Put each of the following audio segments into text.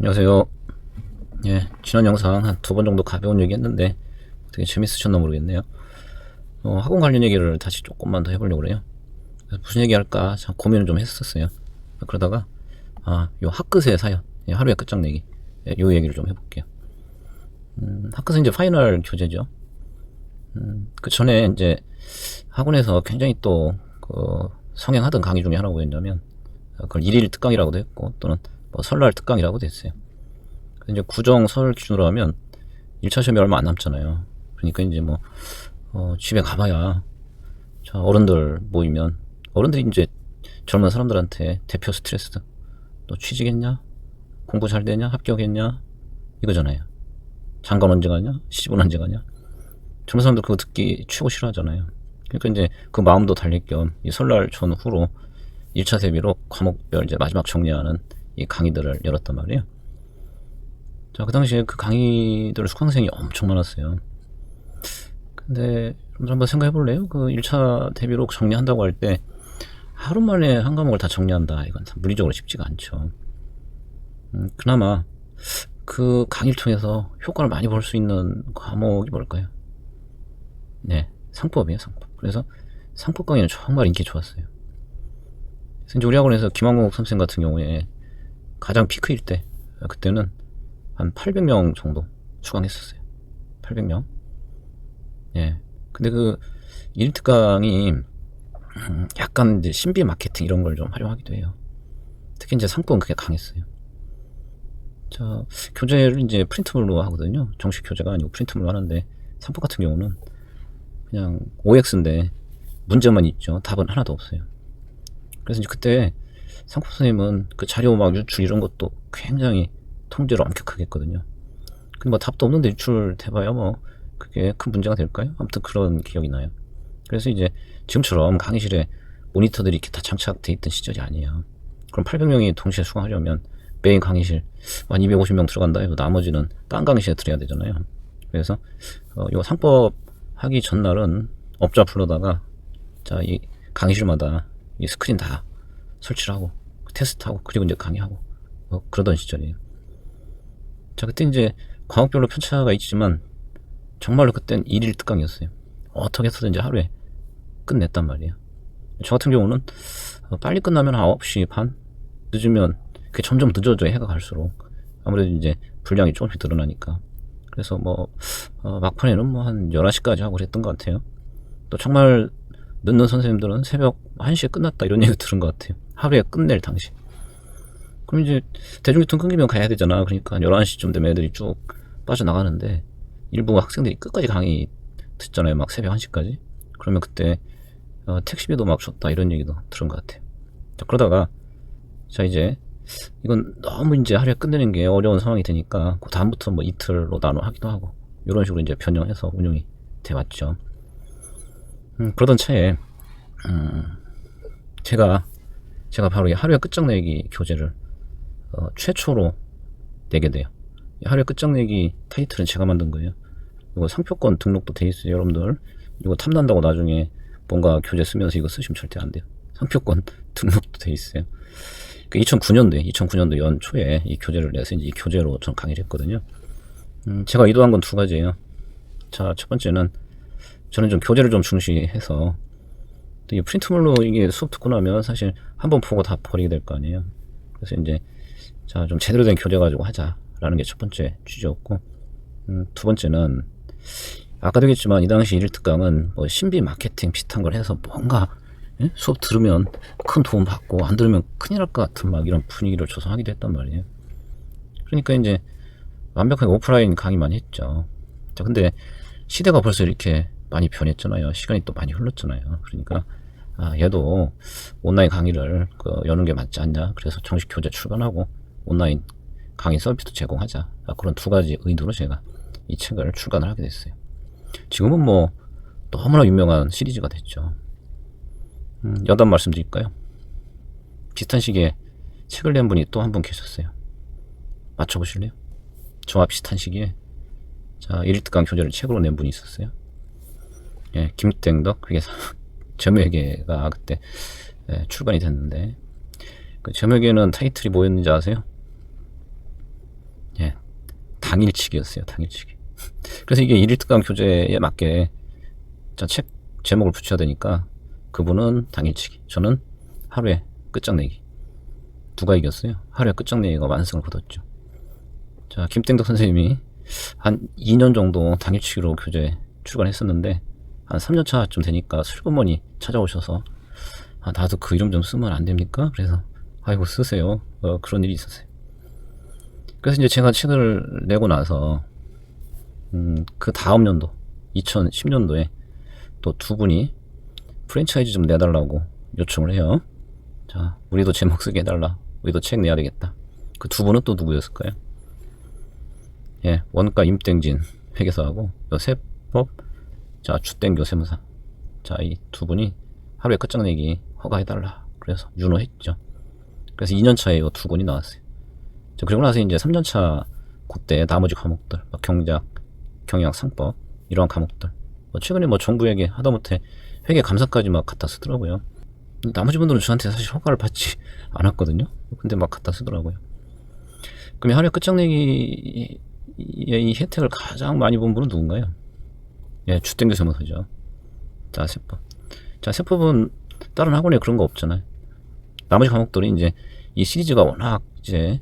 안녕하세요. 예, 지난 영상 한 두 번 정도 가벼운 얘기 했는데 되게 재밌으셨나 모르겠네요. 어, 학원 관련 얘기를 다시 조금만 더 해보려고 그래요. 무슨 얘기 할까 참 고민을 좀 했었어요. 그러다가 아, 요 학끝의 사연, 예, 하루의 끝장내기, 예, 요 얘기를 좀 해볼게요. 음, 학끝은 이제 파이널 교재죠. 음, 그 전에 이제 학원에서 굉장히 또 그 성행하던 강의 중에 하나가 뭐였냐면 어, 그걸 일일 특강이라고도 했고 또는 뭐 설날 특강이라고도 했어요. 근데 이제 구정 설 기준으로 하면 1차 시험이 얼마 안 남잖아요. 그러니까 이제 뭐 어, 집에 가봐야 자 어른들 모이면 어른들이 이제 젊은 사람들한테 대표 스트레스 너 취직했냐? 공부 잘 되냐? 합격했냐? 이거잖아요. 장관 언제 가냐? 시집은 언제 가냐? 젊은 사람들 그거 듣기 최고 싫어하잖아요. 그러니까 이제 그 마음도 달랠 겸 이 설날 전후로 1차 대비로 과목별 이제 마지막 정리하는 이 강의들을 열었단 말이에요. 자, 그 당시에 그 강의들 수강생이 엄청 많았어요. 근데 한번 생각해 볼래요? 그 1차 대비록 정리한다고 할 때 하루 만에 한 과목을 다 정리한다. 이건 참 물리적으로 쉽지가 않죠. 음, 그나마 그 강의를 통해서 효과를 많이 볼 수 있는 과목이 뭘까요? 네, 상법이에요, 상법. 그래서 상법 강의는 정말 인기 좋았어요. 그래서 우리 학원에서 김한국 선생님 같은 경우에 가장 피크일 때 그때는 한 800명 정도 수강했었어요. 800명. 예. 근데 그 1특강이 음, 약간 이제 신비 마케팅 이런 걸 좀 활용하기도 해요. 특히 이제 상품은 그게 강했어요. 자, 교재를 이제 프린트물로 하거든요. 정식 교재가 아니고 프린트물로 하는데 상품 같은 경우는 그냥 OX인데 문제만 있죠. 답은 하나도 없어요. 그래서 이제 그때 상품 선생님은 그 자료 막 유출 이런 것도 굉장히 통제를 엄격하게 했거든요. 근데 뭐 답도 없는데 유출돼봐야 뭐 그게 큰 문제가 될까요? 아무튼 그런 기억이 나요. 그래서 이제 지금처럼 강의실에 모니터들이 이렇게 다 장착돼 있던 시절이 아니에요. 그럼 800명이 동시에 수강하려면 메인 강의실 한 250명 들어간다 해도 나머지는 딴 강의실에 들어야 되잖아요. 그래서 어, 요 상법 하기 전날은 업자 불러다가 자 이 강의실마다 이 스크린 다 설치를 하고 테스트하고 그리고 이제 강의하고 뭐 그러던 시절이에요. 자 그때 이제 과목별로 편차가 있지만 정말로 그땐 일일 특강이었어요. 어떻게 해서든지 하루에 끝냈단 말이에요. 저 같은 경우는 어, 빨리 끝나면 9시 반 늦으면 그게 점점 늦어져요 해가 갈수록 아무래도 이제 분량이 조금씩 늘어나니까 그래서 뭐 어, 막판에는 뭐 한 11시까지 하고 그랬던 것 같아요. 또 정말 늦는 선생님들은 새벽 1시에 끝났다 이런 얘기 들은 것 같아요. 하루에 끝낼 당시. 그럼 이제 대중교통 끊기면 가야 되잖아. 그러니까 11시쯤 되면 애들이 쭉 빠져나가는데 일부 학생들이 끝까지 강의 듣잖아요. 막 새벽 1시까지. 그러면 그때 어, 택시비도 막 줬다 이런 얘기도 들은 것 같아요. 자, 그러다가 자 이제 이건 너무 이제 하루에 끝내는 게 어려운 상황이 되니까 그 다음부터 뭐 이틀로 나눠 하기도 하고 이런 식으로 이제 변형해서 운영이 돼 왔죠. 음, 그러던 차에 음, 제가 제가 바로 이 하루에 끝장내기 교재를 어, 최초로 내게 돼요. 이 하루에 끝장내기 타이틀은 제가 만든 거예요. 이거 상표권 등록도 돼 있어요, 여러분들. 이거 탐난다고 나중에 뭔가 교재 쓰면서 이거 쓰시면 절대 안 돼요. 상표권 등록도 돼 있어요. 그 2009년도에 2009년도 연초에 이 교재를 내서 이제 이 교재로 전 강의를 했거든요. 음, 제가 의도한 건 두 가지예요. 자, 첫 번째는 저는 좀 교재를 좀 중시해서 또 이 프린트물로 이게 수업 듣고 나면 사실 한 번 보고 다 버리게 될 거 아니에요. 그래서 이제 자, 좀 제대로 된 교재 가지고 하자라는 게 첫 번째 취지였고 음, 두 번째는 아까도 얘기했지만 이 당시 일일 특강은 뭐 신비 마케팅 비슷한 걸 해서 뭔가 예? 수업 들으면 큰 도움 받고 안 들으면 큰일 날 것 같은 막 이런 분위기를 조성하기도 했단 말이에요. 그러니까 이제 완벽하게 오프라인 강의만 했죠. 자, 근데 시대가 벌써 이렇게 많이 변했잖아요. 시간이 또 많이 흘렀잖아요. 그러니까 아, 얘도 온라인 강의를 그 여는 게 맞지 않냐. 그래서 정식 교재 출간하고 온라인 강의 서비스도 제공하자. 아, 그런 두 가지 의도로 제가 이 책을 출간을 하게 됐어요. 지금은 뭐 너무나 유명한 시리즈가 됐죠. 음, 여담 말씀드릴까요? 비슷한 시기에 책을 낸 분이 또 한 분 계셨어요. 맞춰보실래요? 저와 비슷한 시기에 자 1일 특강 교재를 책으로 낸 분이 있었어요. 예, 김땡덕 그게 점역에가 그때 예, 출간이 됐는데 그 점역에는 타이틀이 뭐였는지 아세요? 당일치기였어요. 당일치기. 그래서 이게 일일 특강 교재에 맞게 자, 책 제목을 붙여야 되니까 그분은 당일치기. 저는 하루에 끝장내기. 누가 이겼어요? 하루에 끝장내기가 완승을 거뒀죠. 자, 김땡덕 선생님이 한 2년 정도 당일치기로 교재 출간했었는데 한 3년 차쯤 되니까 슬그머니 찾아오셔서 아, 나도 그 이름 좀 쓰면 안 됩니까? 그래서 아이고 쓰세요. 어, 그런 일이 있었어요. 그래서 이제 제가 책을 내고 나서 음, 그 다음 연도 2010년도에 또 두 분이 프랜차이즈 좀 내달라고 요청을 해요. 자, 우리도 제목 쓰게 해달라. 우리도 책 내야 되겠다. 그 두 분은 또 누구였을까요? 예, 원가 임땡진 회계사하고 요 세법 자 주땡교 세무사 자 이 두 분이 하루에 끝장내기 허가해달라. 그래서 윤호했죠. 그래서 2년차에 이두 분이 나왔어요. 자, 그리고 나서 이제 3년차 그때 나머지 과목들 막 경작 경영 상법 이러한 과목들. 뭐 최근에 뭐 정부에게 하다못해 회계 감사까지 막 갖다 쓰더라고요. 나머지 분들은 저한테 사실 허가를 받지 않았거든요. 근데 막 갖다 쓰더라고요. 그러면 하루에 끝장내기 이 혜택을 가장 많이 본 분은 누군가요? 예, 주땡교 세무서죠. 자, 세법. 자, 세법은 다른 학원에 그런 거 없잖아요. 나머지 과목들이 이제 이 시리즈가 워낙 이제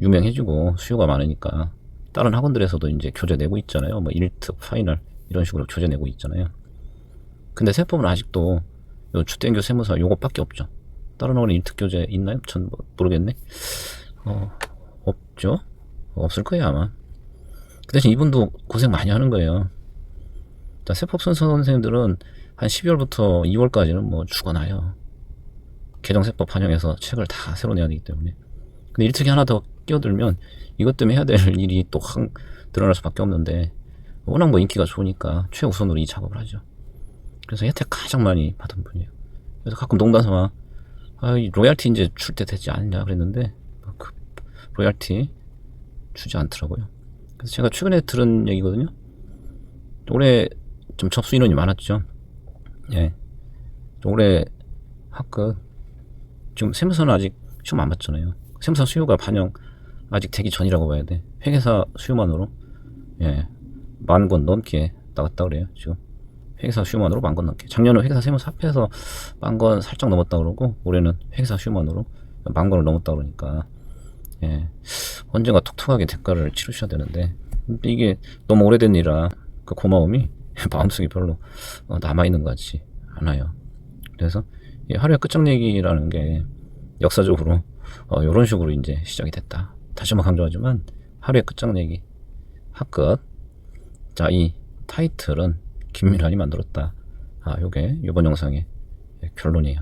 유명해지고 수요가 많으니까 다른 학원들에서도 이제 교재 내고 있잖아요. 뭐 1특, 파이널 이런 식으로 교재 내고 있잖아요. 근데 세법은 아직도 요 주땡교 세무서 요것밖에 없죠. 다른 학원에 1특 교재 있나요? 전뭐 모르겠네. 어, 없죠? 없을 거예요, 아마. 그 대신 이분도 고생 많이 하는 거예요. 자, 세법 선수 선생님들은 한 12월부터 2월까지는 뭐 죽어나요. 개정세법 반영해서 책을 다 새로 내야 되기 때문에. 근데 일특이 하나 더 끼어들면 이것 때문에 해야 될 일이 또확 드러날 수밖에 없는데 워낙 뭐 인기가 좋으니까 최우선으로 이 작업을 하죠. 그래서 혜택 가장 많이 받은 분이에요. 그래서 가끔 농담 삼아 아, 이 로얄티 이제 줄 때 되지 않냐 그랬는데 그 로얄티 주지 않더라고요. 그래서 제가 최근에 들은 얘기거든요. 올해 좀 접수 인원이 많았죠. 예. 올해 학급 지금 세무서는 아직 시험 안 봤잖아요. 세무서 수요가 반영 아직 되기 전이라고 봐야 돼. 회계사 수요만으로 예. 만 권 넘게 나갔다 그래요. 지금 회계사 수요만으로 만권 넘게. 작년은 회계사 세무서 합해서 만권 살짝 넘었다 그러고 올해는 회계사 수요만으로 만 권을 넘었다 그러니까 예. 언젠가 톡톡하게 대가를 치르셔야 되는데 이게 너무 오래된 일이라 그 고마움이 마음속에 별로 어, 남아있는 것 같지 않아요. 그래서 이 하루의 끝장내기라는 게 역사적으로 어, 이런 식으로 이제 시작이 됐다. 다시 한번 강조하지만 하루의 끝장내기 학급 자 이 타이틀은 김민환이 만들었다. 아 요게 이번 영상의 결론이에요.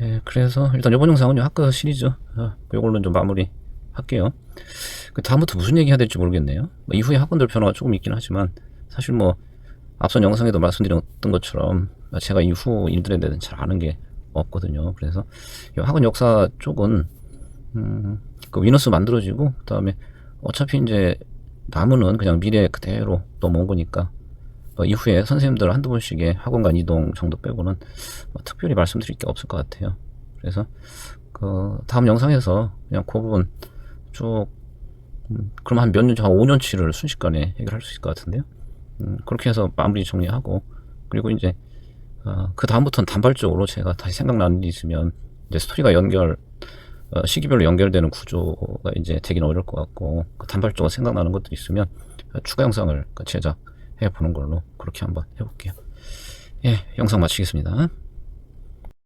예, 그래서 일단 이번 영상은 학급 시리즈 아, 이걸로 좀 마무리 할게요. 그 다음부터 무슨 얘기 해야 될지 모르겠네요. 뭐 이후에 학원들 변화가 조금 있긴 하지만 사실 뭐 앞선 영상에도 말씀드렸던 것처럼 제가 이후 일들에 대해서는 잘 아는 게 없거든요. 그래서 이 학원 역사 쪽은 음, 그 위너스 만들어지고 그다음에 어차피 이제 나무는 그냥 미래 그대로 넘어온 거니까 뭐 이후에 선생님들 한두 번씩의 학원간 이동 정도 빼고는 뭐 특별히 말씀드릴 게 없을 것 같아요. 그래서 그 다음 영상에서 그냥 그 부분 쭉 음, 그럼 한 몇 년, 한 5년치를 순식간에 해결할 수 있을 것 같은데요. 음, 그렇게 해서 마무리 정리하고 그리고 이제 어, 그 다음부터는 단발적으로 제가 다시 생각나는 일이 있으면 이제 스토리가 연결 어, 시기별로 연결되는 구조가 이제 되기는 어려울 것 같고 그 단발적으로 생각나는 것들이 있으면 어, 추가 영상을 그 제작해 보는 걸로 그렇게 한번 해볼게요. 예, 영상 마치겠습니다.